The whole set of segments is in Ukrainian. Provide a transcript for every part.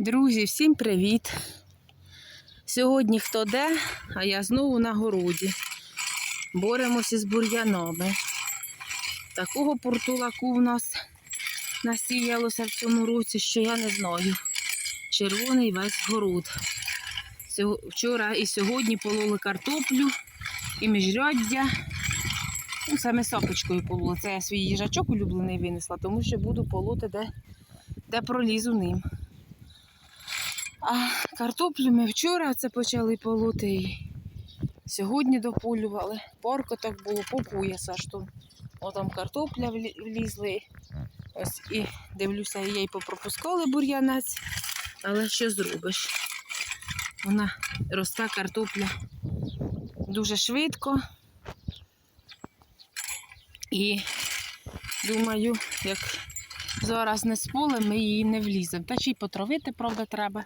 Друзі, всім привіт! Сьогодні хто де, а я знову на городі. Боремося з бур'янами. Такого портулаку в нас насіялося в цьому році, що я не знаю. Червоний весь город. Вчора і сьогодні пололи картоплю і міжряддя. Ну, саме сапочкою пололи. Це я свій їжачок улюблений винесла, тому що буду полоти, де, де пролізу ним. А картоплю ми вчора це почали полоти і сьогодні дополювали. Порко так було по пояс аж. О, там картопля влізли. Ось і дивлюся, їй попропускали бур'янець. Але що зробиш? Вона росте картопля дуже швидко. І думаю, як зараз не споле, ми її не вліземо. Та ще й потравити, правда, треба.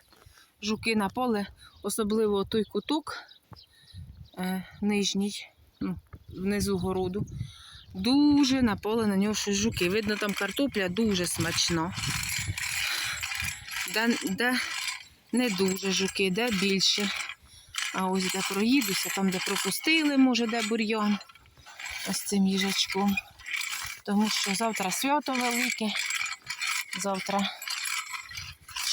Жуки на поле, особливо той куток е, нижній, ну, внизу городу. Дуже на поле на нього щось жуки. Видно, там картопля дуже смачна. Де, де не дуже жуки, де більше. А ось де проїдуся, там, де пропустили, може, де бур'ян. Ось цим їжачком. Тому що завтра свято велике. Завтра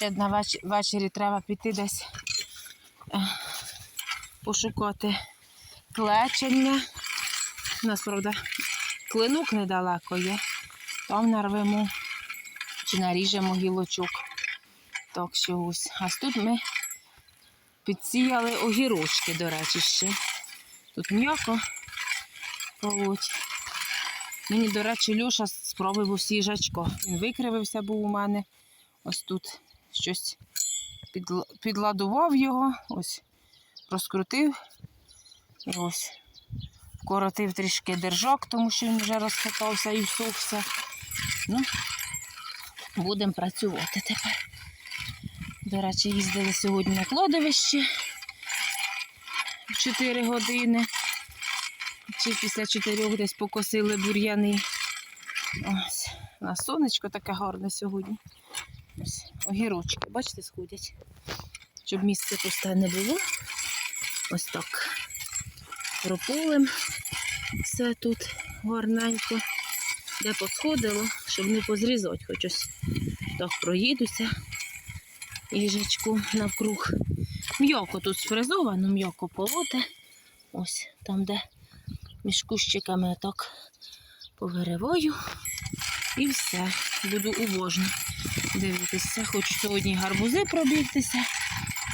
ще на веч- ввечері треба піти десь е, пошукати клечення. У нас, правда, клинок недалеко є. Там нарвемо чи наріжемо гілочок. Так що ось. А тут ми підсіяли огірочки, до речі, ще. Тут м'яко полоть. Мені, до речі, Льоша спробував їжачко. Він викривився був у мене. Ось тут щось підладував його, ось розкрутив. І ось вкоротив трішки держак, тому що він вже розкатався і всохся. Ну, будемо працювати тепер. До речі, їздили сьогодні на кладовище 4 години. Чи після 4 десь покосили бур'яни. Ось, у нас сонечко таке гарне сьогодні. Ось, огірочки, бачите, сходять. Щоб місце пусте не було. Ось так. Прополим все тут гарненько. Де посходило, щоб не позрізати, хоч ось так проїдуся їжачку навкруг. М'яко тут сфрезовано, м'яко полоте. Ось там, де між кущиками так повириваю. І все. Буду уважно дивитися. Хочу сьогодні гарбузи пробігтися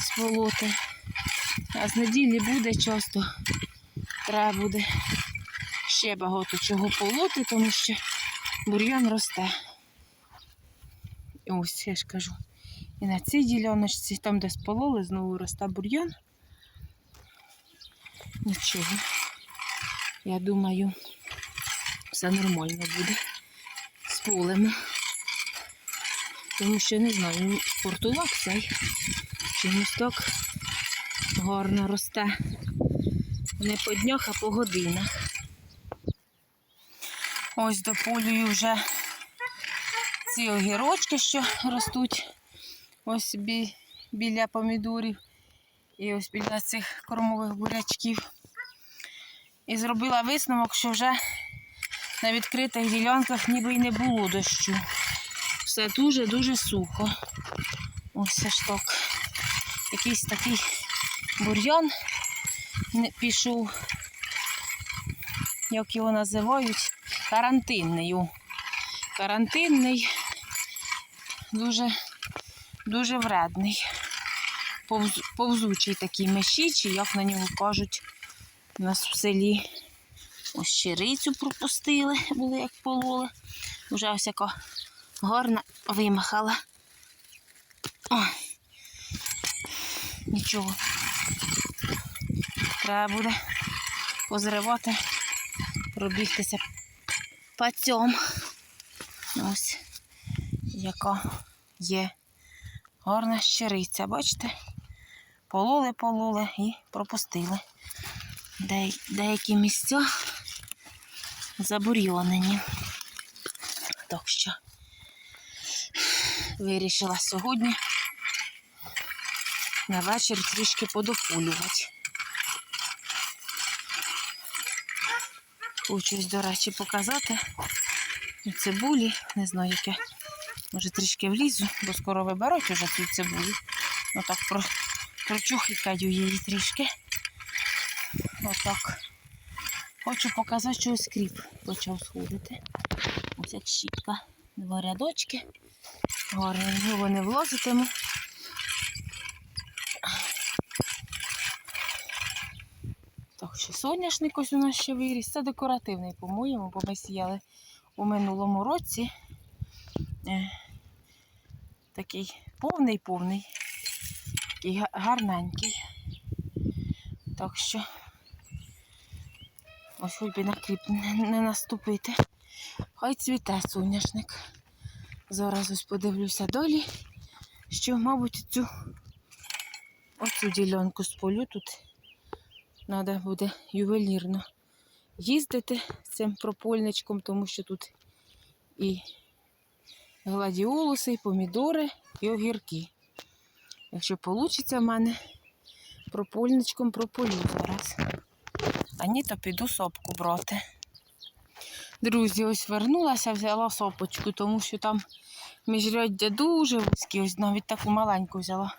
з полоти. А з неділі буде часто. Треба буде ще багато чого полоти, тому що бур'ян росте. Ось я ж кажу. І на цій діляночці, там, де спололи, знову росте бур'ян. Нічого. Я думаю, все нормально буде полем. Тому що не знаю, ну, портулак цей чомусь так гарно росте. Не по днях, а по годинах. Ось дополюю вже ці огірочки, що ростуть ось бі, біля помідорів і ось біля цих кормових бурячків. І зробила висновок, що вже на відкритих ділянках ніби й не було дощу. Все дуже-дуже сухо. Ось аж так. Якийсь такий бур'ян пішов, як його називають, карантинний. Карантинний, дуже, дуже вредний. Повз, повзучий такий мещичий, як на нього кажуть у нас в селі. Ось щирицю пропустили, були як пололи. Вже ось яка гарна вимахала. Ой. Нічого. Треба буде позривати, пробігтися пацьом. Ось яка є гарна щириця, бачите? Пололи, пололи і пропустили. Де, деякі місця забурйонені. Так що вирішила сьогодні на вечір трішки подополювати. Хочу, ось, до речі, показати і цибулі. Не знаю, яке. Може трішки влізу, бо скоро виберуть уже цю цибулю. Ну так про, прочухикаю її трішки. Отак. Хочу показати, що ось кріп почав сходити. Ось як щітка. Два рядочки. Гарно, не влазитиму. Так, ще соняшник ось у нас ще виріс. Це декоративний, по-моєму, бо ми сіяли у минулому році. Е, такий повний-повний, такий гарненький. Так що ось би на кріп не, не наступити. Хай цвіте соняшник. Зараз ось подивлюся долі, що, мабуть, цю оцю ділянку з полю тут треба буде ювелірно їздити цим пропольничком, тому що тут і гладіолуси, і помідори, і огірки. Якщо вийде в мене пропольничком прополю зараз. А ні, то піду сопку брати. Друзі, ось вернулася, взяла сопочку, тому що там міжряддя дуже вузькі, ось навіть таку маленьку взяла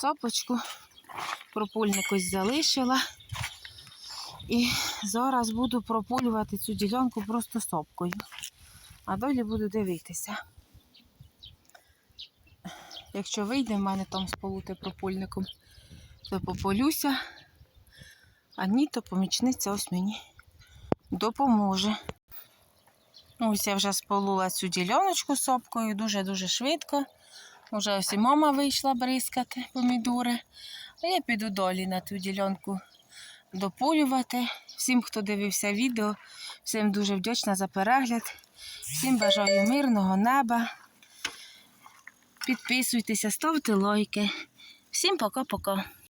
сопочку. Пропольник ось залишила. І зараз буду прополювати цю ділянку просто сопкою. А далі буду дивитися. Якщо вийде в мене там сполути пропольником, то пополюся. А ні, то помічниця ось мені допоможе. Ось я вже сполула цю діляночку сопкою дуже-дуже швидко. Вже ось і мама вийшла бризкати помідори. А я піду долі на ту ділянку дополювати. Всім, хто дивився відео, всім дуже вдячна за перегляд. Всім бажаю мирного неба. Підписуйтеся, ставте лайки. Всім пока-пока.